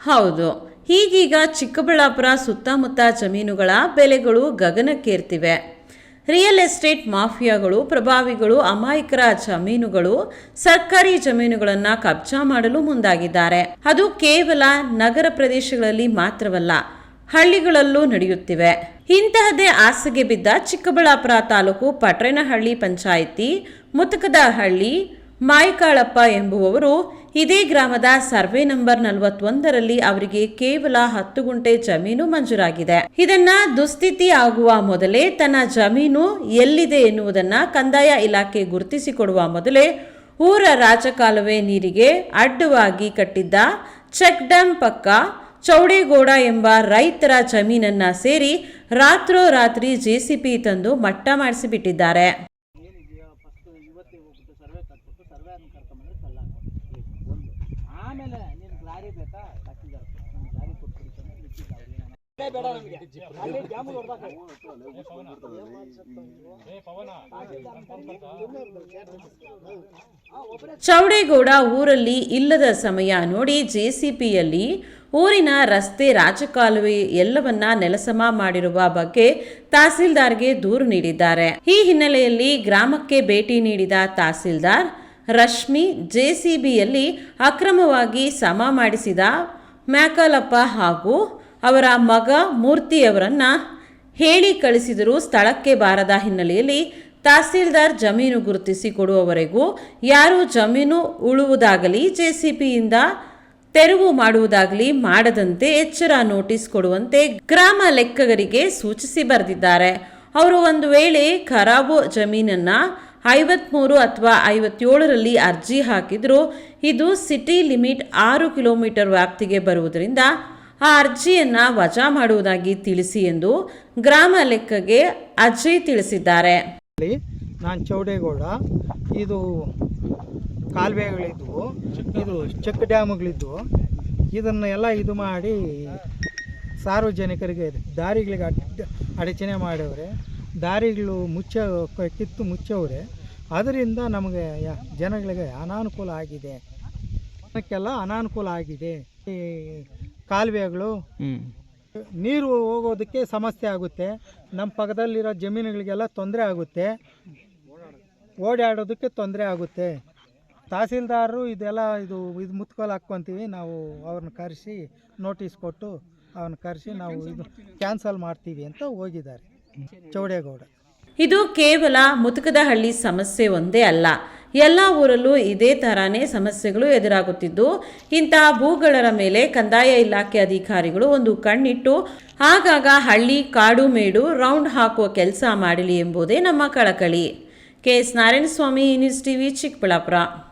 ಹೌದು. ಈಗೀಗ ಚಿಕ್ಕಬಳ್ಳಾಪುರ ಸುತ್ತಮುತ್ತ ಜಮೀನುಗಳ ಬೆಲೆಗಳು ಗಗನಕ್ಕೇರ್ತಿವೆ. ರಿಯಲ್ ಎಸ್ಟೇಟ್ ಮಾಫಿಯಾಗಳು, ಪ್ರಭಾವಿಗಳು, ಅಮಾಯಕರ ಜಮೀನುಗಳು ಸರ್ಕಾರಿ ಜಮೀನುಗಳನ್ನು ಕಬ್ಜಾ ಮಾಡಲು ಮುಂದಾಗಿದ್ದಾರೆ. ಅದು ಕೇವಲ ನಗರ ಪ್ರದೇಶಗಳಲ್ಲಿ ಮಾತ್ರವಲ್ಲ, ಹಳ್ಳಿಗಳಲ್ಲೂ ನಡೆಯುತ್ತಿವೆ. ಇಂತಹದೇ ಆಸೆಗೆ ಬಿದ್ದ ಚಿಕ್ಕಬಳ್ಳಾಪುರ ತಾಲೂಕು ಪಟ್ರೇನಹಳ್ಳಿ ಪಂಚಾಯಿತಿ ಮುತಕದಹಳ್ಳಿ ಮಾಯಕಾಳಪ್ಪ ಎಂಬುವವರು ಇದೇ ಗ್ರಾಮದ ಸರ್ವೆ ನಂಬರ್ ನಲವತ್ತೊಂದರಲ್ಲಿ ಅವರಿಗೆ ಕೇವಲ ಹತ್ತು ಗುಂಟೆ ಜಮೀನು ಮಂಜೂರಾಗಿದೆ. ಇದನ್ನ ದುಸ್ಥಿತಿ ಆಗುವ ಮೊದಲೇ ತನ್ನ ಜಮೀನು ಎಲ್ಲಿದೆ ಎನ್ನುವುದನ್ನ ಕಂದಾಯ ಇಲಾಖೆ ಗುರುತಿಸಿಕೊಡುವ ಮೊದಲೇ ಊರ ರಾಜಕಾಲುವೆ ನೀರಿಗೆ ಅಡ್ಡವಾಗಿ ಕಟ್ಟಿದ್ದ ಚೆಕ್ ಡ್ಯಾಂ ಪಕ್ಕ ಚೌಡೇಗೌಡ ಎಂಬ ರೈತರ ಜಮೀನನ್ನ ಸೇರಿ ರಾತ್ರೋರಾತ್ರಿ ಜೆಸಿಪಿ ತಂದು ಮಟ್ಟ ಮಾಡಿಸಿಬಿಟ್ಟಿದ್ದಾರೆ ಏನಿದೆಯೋ ಫಸ್ಟ್ ಇವತ್ತಿಗೆ ಹೋಗ್ಬಿಟ್ಟು ಸರ್ವೆ ಕಟ್ಬಿಟ್ಟು ಸರ್ವೆ ಅನ್ನು ಕರ್ಕೊಂಬಂದ್ರೆ ಕಲ್ಲ ಒಂದು ಆಮೇಲೆ ನಿನ್ ಲಾರಿ ಬೇಕಾ ತಹಸೀಲ್ದಾರ್ ನಿಮ್ಗೆ ಲಾರಿ ಕೊಟ್ಬಿಡ್ತಾನೆ ಬಿಟ್ಟಿಲ್ಲ ಅವ್ರಿಗೆ ಬೇಡ ನಮಗೆ ಅಲ್ಲಿ ಡ್ಯಾಮ್ ಚೌಡೇಗೌಡ ಊರಲ್ಲಿ ಇಲ್ಲದ ಸಮಯ ನೋಡಿ ಜೆಸಿಪಿಯಲ್ಲಿ ಊರಿನ ರಸ್ತೆ ರಾಜಕಾಲುವೆ ಎಲ್ಲವನ್ನ ನೆಲಸಮ ಮಾಡಿರುವ ಬಗ್ಗೆ ತಹಸೀಲ್ದಾರ್ಗೆ ದೂರು ನೀಡಿದ್ದಾರೆ. ಈ ಹಿನ್ನೆಲೆಯಲ್ಲಿ ಗ್ರಾಮಕ್ಕೆ ಭೇಟಿ ನೀಡಿದ ತಹಸೀಲ್ದಾರ್ ರಶ್ಮಿ ಜೆಸಿಬಿಯಲ್ಲಿ ಅಕ್ರಮವಾಗಿ ಸಮ ಮಾಡಿಸಿದ ಮ್ಯಾಕಲಪ್ಪ ಹಾಗೂ ಅವರ ಮಗ ಮೂರ್ತಿಯವರನ್ನು ಹೇಳಿ ಕಳಿಸಿದರೂ ಸ್ಥಳಕ್ಕೆ ಬಾರದ ಹಿನ್ನೆಲೆಯಲ್ಲಿ ತಹಸೀಲ್ದಾರ್ ಜಮೀನು ಗುರುತಿಸಿ ಕೊಡುವವರೆಗೂ ಯಾರು ಜಮೀನು ಉಳುವುದಾಗಲಿ ಜೆಸಿಪಿಯಿಂದ ತೆರವು ಮಾಡುವುದಾಗಲಿ ಮಾಡದಂತೆ ಎಚ್ಚರ ನೋಟಿಸ್ ಕೊಡುವಂತೆ ಗ್ರಾಮ ಲೆಕ್ಕಗರಿಗೆ ಸೂಚಿಸಿ ಬರೆದಿದ್ದಾರೆ. ಅವರು ಒಂದು ವೇಳೆ ಖರಾಬು ಜಮೀನನ್ನ ಐವತ್ಮೂರು ಅಥವಾ ಐವತ್ತೇಳರಲ್ಲಿ ಅರ್ಜಿ ಹಾಕಿದ್ರು ಇದು ಸಿಟಿ ಲಿಮಿಟ್ ಆರು ಕಿಲೋಮೀಟರ್ ವ್ಯಾಪ್ತಿಗೆ ಬರುವುದರಿಂದ ಆ ಅರ್ಜಿಯನ್ನು ವಜಾ ಮಾಡುವುದಾಗಿ ತಿಳಿಸಿ ಎಂದು ಗ್ರಾಮ ಲೆಕ್ಕಗೆ ಅಜಯ್ ತಿಳಿಸಿದ್ದಾರೆ. ನಾನು ಚೌಡೇಗೌಡ, ಇದು ಕಾಲುವೆಗಳಿದ್ವು ಇದು ಚೆಕ್ ಡ್ಯಾಮ್ಗಳಿದ್ವು ಇದನ್ನು ಎಲ್ಲ ಇದು ಮಾಡಿ ಸಾರ್ವಜನಿಕರಿಗೆ ದಾರಿಗಳಿಗೆ ಅಡ್ಡ ಅಡಚಣೆ ಮಾಡವ್ರೆ ದಾರಿಗಳು ಮುಚ್ಚ, ಕಿತ್ತು ಮುಚ್ಚವ್ರೆ ಅದರಿಂದ ನಮಗೆ ಯ- ಜನಗಳಿಗೆ ಅನಾನುಕೂಲ ಆಗಿದೆ. ಜನಕ್ಕೆಲ್ಲ ಅನಾನುಕೂಲ ಆಗಿದೆ. ಈ ಕಾಲುವೆಗಳು ನೀರು ಹೋಗೋದಕ್ಕೆ ಸಮಸ್ಯೆ ಆಗುತ್ತೆ. ನಮ್ಮ ಪಕ್ಕದಲ್ಲಿರೋ ಜಮೀನುಗಳಿಗೆಲ್ಲ ತೊಂದರೆ ಆಗುತ್ತೆ. ಓಡಾಡೋದಕ್ಕೆ ತೊಂದರೆ ಆಗುತ್ತೆ. ತಹಸೀಲ್ದಾರರು ಇದೆಲ್ಲ ಇದು ಇದು ಮುತ್ಕೋಲು ಹಾಕ್ಕೊತೀವಿ. ನಾವು ಅವ್ರನ್ನ ಕರೆಸಿ ನೋಟಿಸ್ ಕೊಟ್ಟು ಅವ್ರನ್ನ ಕರೆಸಿ ನಾವು ಇದು ಕ್ಯಾನ್ಸಲ್ ಮಾಡ್ತೀವಿ ಅಂತ ಹೋಗಿದ್ದಾರೆ. ಚೌಡೇಗೌಡ. ಇದು ಕೇವಲ ಮುತುಕದಹಳ್ಳಿ ಸಮಸ್ಯೆ ಒಂದೇ ಅಲ್ಲ. ಎಲ್ಲ ಊರಲ್ಲೂ ಇದೇ ತರಾನೇ ಸಮಸ್ಯೆಗಳು ಎದುರಾಗುತ್ತಿದ್ದು ಇಂತಹ ಭೂಗಳರ ಮೇಲೆ ಕಂದಾಯ ಇಲಾಖೆ ಅಧಿಕಾರಿಗಳು ಒಂದು ಕಣ್ಣಿಟ್ಟು, ಆಗಾಗ ಹಳ್ಳಿ ಕಾಡು ಮೇಡು ರೌಂಡ್ ಹಾಕುವ ಕೆಲಸ ಮಾಡಲಿ ಎಂಬುದೇ ನಮ್ಮ ಕಳಕಳಿ. K S Narayanaswamy, news TV Chikkaballapur.